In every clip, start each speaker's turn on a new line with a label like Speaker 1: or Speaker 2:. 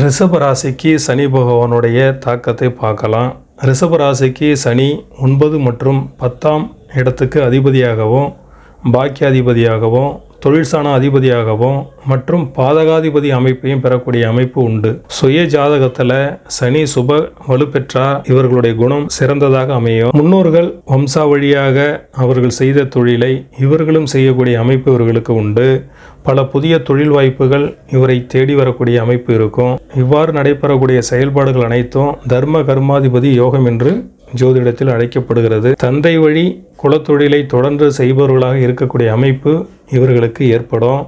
Speaker 1: ரிஷப ராசிக்கு சனி பகவானுடைய தாக்கத்தை பார்க்கலாம். ரிஷப ராசிக்கு சனி ஒன்பது மற்றும் பத்தாம் இடத்துக்கு அதிபதியாகவும் பாக்கியாதிபதியாகவும் தொழில்சான அதிபதியாகவும் மற்றும் பாதகாதிபதி அமைப்பையும் பெறக்கூடிய அமைப்பு உண்டு. சுய ஜாதகத்தில் சனி சுப வலுப்பெற்றா இவர்களுடைய குணம் சிறந்ததாக அமையும். முன்னோர்கள் வம்சாவழியாக அவர்கள் செய்த தொழிலை இவர்களும் செய்யக்கூடிய அமைப்பு இவர்களுக்கு உண்டு. பல புதிய தொழில் வாய்ப்புகள் இவரை தேடி வரக்கூடிய அமைப்பு இருக்கும். இவ்வாறு நடைபெறக்கூடிய செயல்பாடுகள் அனைத்தும் தர்ம கர்மாதிபதி யோகம் என்று ஜோதிடத்தில் அழைக்கப்படுகிறது. தந்தை வழி குலத்தொழிலை தொடர்ந்து செய்பவர்களாக இருக்கக்கூடிய அமைப்பு இவர்களுக்கு ஏற்படும்.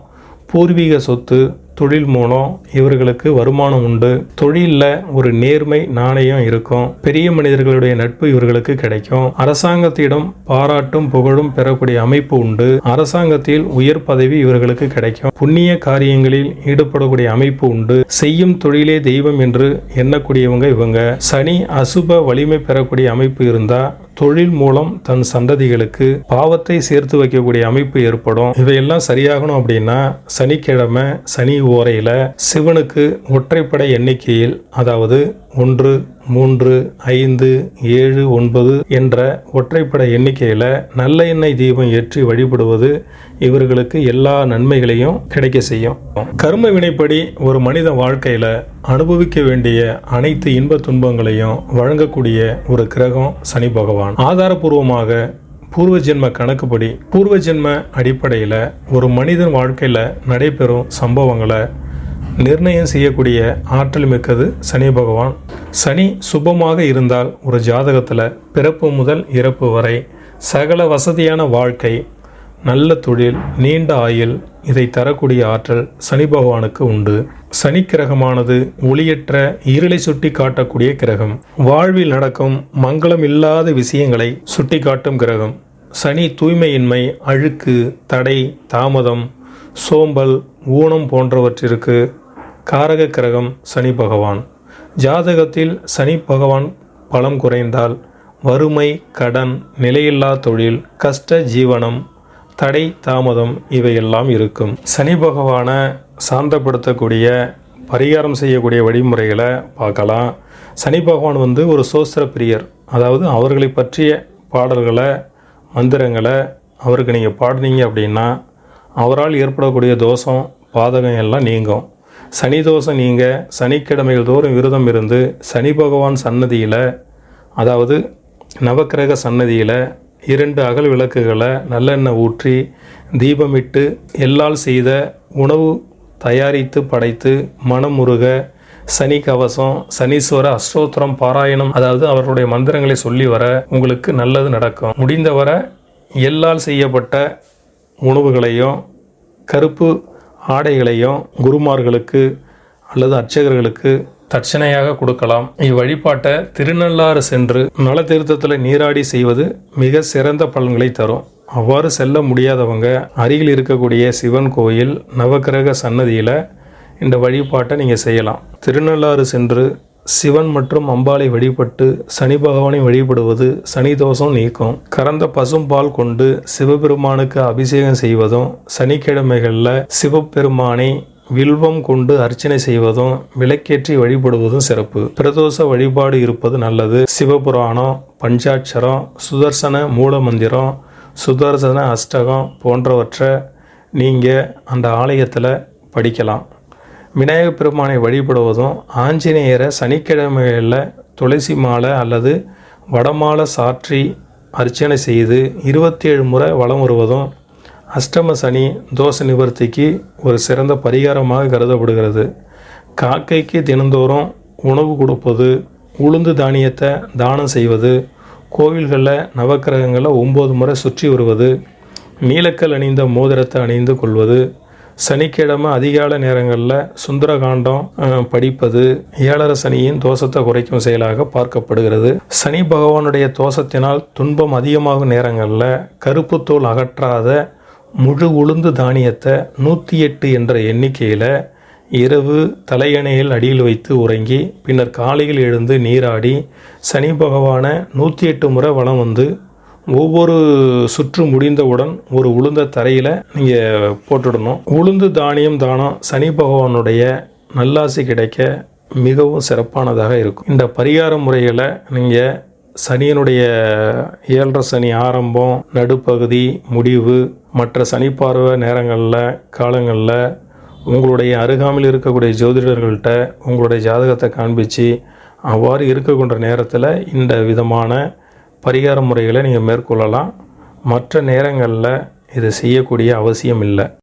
Speaker 1: பூர்வீக சொத்து தொழில் மூலம் இவர்களுக்கு வருமானம் உண்டு. தொழிலில் ஒரு நேர்மை நாணயம் இருக்கும். பெரிய மனிதர்களுடைய நட்பு இவர்களுக்கு கிடைக்கும். அரசாங்கத்திடம் பாராட்டும் புகழும் பெறக்கூடிய அமைப்பு உண்டு. அரசாங்கத்தில் உயர் பதவி இவர்களுக்கு கிடைக்கும். புண்ணிய காரியங்களில் ஈடுபடக்கூடிய அமைப்பு உண்டு. செய்யும் தொழிலே தெய்வம் என்று எண்ணக்கூடியவங்க இவங்க. சனி அசுப வலிமை பெறக்கூடிய அமைப்பு இருந்தால் தொழில் மூலம் தன் சந்ததிகளுக்கு பாவத்தை சேர்த்து வைக்கக்கூடிய அமைப்பு ஏற்படும். இதையெல்லாம் சரியாகணும் அப்படின்னா சனிக்கிழமை சனி ஓரையில் சிவனுக்கு ஒற்றைப்படை எண்ணிக்கையில் அதாவது ஒன்று மூன்று ஐந்து ஏழு ஒன்பது என்ற ஒற்றைப்படை எண்ணிக்கையில் நல்ல எண்ணெய் தீபம் ஏற்றி வழிபடுவது இவர்களுக்கு எல்லா நன்மைகளையும் கிடைக்க செய்யும். கர்ம வினைப்படி ஒரு மனித வாழ்க்கையில் அனுபவிக்க வேண்டிய அனைத்து இன்ப துன்பங்களையும் வழங்கக்கூடிய ஒரு கிரகம் சனி பகவான். ஆதாரபூர்வமாக பூர்வ ஜென்ம கணக்குப்படி பூர்வ ஜென்ம அடிப்படையில் ஒரு மனிதன் வாழ்க்கையில் நடைபெறும் சம்பவங்களை நிர்ணயம் செய்யக்கூடிய ஆற்றல் மிக்கது சனி பகவான். சனி சுபமாக இருந்தால் ஒரு ஜாதகத்தில் பிறப்பு முதல் இறப்பு வரை சகல வசதியான வாழ்க்கை நல்ல தொழில் நீண்ட ஆயுள் இதை தரக்கூடிய ஆற்றல் சனி பகவானுக்கு உண்டு. சனி கிரகமானது ஒளியற்ற இருளை சுட்டி காட்டக்கூடிய கிரகம். வாழ்வில் நடக்கும் மங்களம் இல்லாத விஷயங்களை சுட்டி காட்டும் கிரகம். சனி தூய்மையின்மை அழுக்கு தடை தாமதம் சோம்பல் ஊனம் போன்றவற்றிற்கு காரக கிரகம் சனி பகவான். ஜாதகத்தில் சனி பகவான் பலம் குறைந்தால் வறுமை கடன் நிலையில்லா தொழில் கஷ்ட ஜீவனம் தடை தாமதம் இவையெல்லாம் இருக்கும். சனி பகவானை சாந்தப்படுத்தக்கூடிய பரிகாரம் செய்யக்கூடிய வழிமுறைகளை பார்க்கலாம். சனி பகவான் வந்து ஒரு சோஸ்திர பிரியர். அதாவது அவர்களை பற்றிய பாடல்களை மந்திரங்களை அவருக்கு நீங்கள் பாடினீங்க அப்படின்னா அவரால் ஏற்படக்கூடிய தோஷம் பாதகம் எல்லாம் நீங்கும். சனி தோஷம் நீங்கள் சனிக்கிழமைகள் தோறும் விரதம் இருந்து சனி பகவான் சன்னதியில் அதாவது நவக்கிரக சன்னதியில் இரண்டு அகல் விளக்குகளை நல்லெண்ணெய் ஊற்றி தீபமிட்டு எல்லால் செய்த உணவு தயாரித்து படைத்து மனமுருக சனி கவசம் சனீஸ்வர அஸ்தோத்திரம் பாராயணம் அதாவது அவர்களுடைய மந்திரங்களை சொல்லி வர உங்களுக்கு நல்லது நடக்கும். முடிந்தவரை எல்லால் செய்யப்பட்ட உணவுகளையும் கருப்பு ஆடைகளையும் குருமார்களுக்கு அல்லது அர்ச்சகர்களுக்கு தட்சணையாக கொடுக்கலாம். இவ்வழிபாட்டை திருநள்ளாறு சென்று நலத்திருத்தத்தில் நீராடி செய்வது மிக சிறந்த பலன்களை தரும். அவ்வாறு செல்ல முடியாதவங்க அருகில் இருக்கக்கூடிய சிவன் கோயில் நவக்கிரக சன்னதியில் இந்த வழிபாட்டை நீங்கள் செய்யலாம். திருநள்ளாறு சென்று சிவன் மற்றும் அம்பாளை வழிபட்டு சனி பகவானை வழிபடுவது சனி தோஷம் நீக்கும். கறந்த பசும்பால் கொண்டு சிவபெருமானுக்கு அபிஷேகம் செய்வதும் சனிக்கிழமைகளில் சிவபெருமானை வில்வம் கொண்டு அர்ச்சனை செய்வதும் விளக்கேற்றி வழிபடுவதும் சிறப்பு. பிரதோஷ வழிபாடு இருப்பது நல்லது. சிவபுராணம் பஞ்சாட்சரம் சுதர்சன மூலமந்திரம் சுதர்சன அஷ்டகம் போன்றவற்றை நீங்கள் அந்த ஆலயத்தில் படிக்கலாம். விநாயகப் பெருமானை வழிபடுவதும் ஆஞ்சநேயரை சனிக்கிழமைகளில் துளசி மாலை அல்லது வடமாலை சாற்றி அர்ச்சனை செய்து இருபத்தேழு முறை வலம் வருவதும் அஷ்டம சனி தோஷ நிவர்த்திக்கு ஒரு சிறந்த பரிகாரமாக கருதப்படுகிறது. காக்கைக்கு தினந்தோறும் உணவு கொடுப்பது உளுந்து தானியத்தை தானம் செய்வது கோவில்களில் நவக்கிரகங்களை ஒம்பது முறை சுற்றி வருவது நீலக்கல் அணிந்த மோதிரத்தை அணிந்து கொள்வது சனிக்கிழமை அதிகால நேரங்களில் சுந்தரகாண்டம் படிப்பது ஏழரை சனியின் தோஷத்தை குறைக்கும் செயலாக பார்க்கப்படுகிறது. சனி பகவானுடைய தோஷத்தினால் துன்பம் அதிகமாகும் நேரங்களில் கருப்பு தோல் அகற்றாத முழு உளுந்து தானியத்தை நூற்றி எட்டு என்ற எண்ணிக்கையில் இரவு தலையணையில் அடியில் வைத்து உறங்கி பின்னர் காலையில் எழுந்து நீராடி சனி பகவானை நூற்றி எட்டு முறை வளம் வந்து ஒவ்வொரு சுற்று முடிந்தவுடன் ஒரு உளுந்த தரையில் நீங்கள் போட்டுடணும். உளுந்து தானியம் தானம் சனி பகவானுடைய நல்லாசி கிடைக்க மிகவும் சிறப்பானதாக இருக்கும். இந்த பரிகார முறைகளை நீங்கள் சனியினுடைய ஏழரை சனி ஆரம்பம் நடுப்பகுதி முடிவு மற்ற சனி பார்வை நேரங்களில் காலங்களில் உங்களுடைய அருகாமையில் இருக்கக்கூடிய ஜோதிடர்கள்ட்ட உங்களுடைய ஜாதகத்தை காண்பிச்சு அவ்வாறு இருக்கக்கூடிய நேரத்தில் இந்த விதமான பரிகார முறைகளை நீங்கள் மேற்கொள்ளலாம். மற்ற நேரங்களில் இதை செய்யக்கூடிய அவசியம் இல்லை.